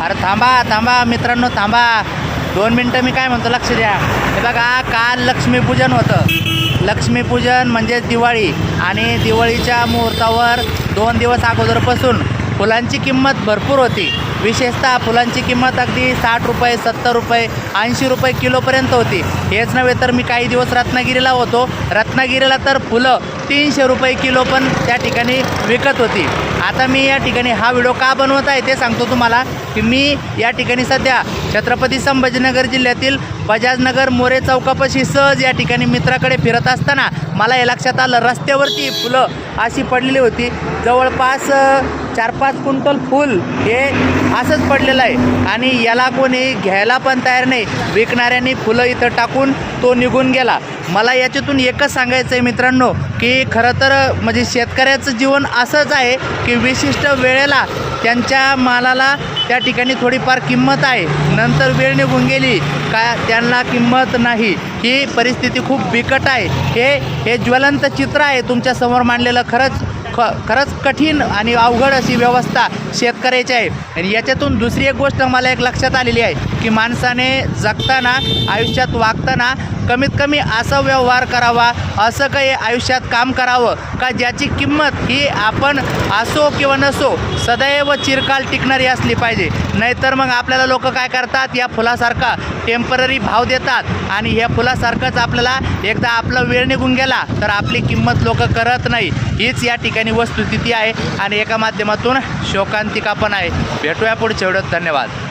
अरे थांबा थांबा मित्रांनो थांबा. दोन मिनटं मी काय म्हणतो लक्ष द्या. हे बघा काल लक्ष्मीपूजन होतं. लक्ष्मीपूजन म्हणजे दिवाळी. आणि दिवाळीच्या मुहूर्तावर दोन दिवस अगोदरपासून फुलांची किंमत भरपूर होती. विशेषतः फुलांची किंमत अगदी साठ रुपये सत्तर रुपये ऐंशी रुपये किलोपर्यंत होती. हेच नव्हे तर मी काही दिवस रत्नागिरीला होतो. रत्नागिरीला तर फुलं तीनशे रुपये किलो पण त्या ठिकाणी विकत होती. आता मी या ठिकाणी हा व्हिडिओ का बनवत आहे ते सांगतो तुम्हाला की मी या ठिकाणी सध्या छत्रपती संभाजीनगर जिल्ह्यातील बजाजनगर मोरे चौकापाशी सहज या ठिकाणी मित्राकडे फिरत असताना मला हे लक्षात आलं रस्त्यावरती फुलं अशी पडलेली होती. जवळपास चार पाच क्विंटल फुल हे असंच पडलेलं आहे. आणि याला कोणी घ्यायला पण तयार नाही. विकणाऱ्यांनी फुलं इथं टाकून तो निघून गेला. मला याच्यातून एकच सांगायचं आहे मित्रांनो की खरं तर म्हणजे शेतकऱ्याचं जीवन असंच आहे की विशिष्ट वेळेला त्यांच्या मालाला त्या ठिकाणी थोडीफार किंमत आहे. नंतर वेळ निघून गेली का त्यांना किंमत नाही. ही परिस्थिती खूप बिकट आहे. हे हे ज्वलंत चित्र आहे तुमच्यासमोर मांडलेलं खरंच. ख खरंच कठीण आणि अवघड अशी व्यवस्था शेतकऱ्याची आहे. आणि याच्यातून दुसरी एक गोष्ट मला एक लक्षात आलेली आहे. की माणसाने जगताना आयुष्यात वागताना कमीत कमी असा व्यवहार करावा असं काही आयुष्यात काम करावं का ज्याची किंमत ही आपण असो किंवा नसो सदैव चिरकाल टिकणारी असली पाहिजे. नाहीतर मग आपल्याला लोक काय करतात? या फुलासारखा टेंपररी भाव देतात आणि ह्या फुलासारखंच आपल्याला एकदा आपला वेळ निघून गेला तर आपली किंमत लोक करत नाही. हीच या ठिकाणी वस्तुस्थिती आहे आणि एका माध्यमातून शोकांतिका पण आहे. भेटूया पुढच्या व्हिडिओत धन्यवाद.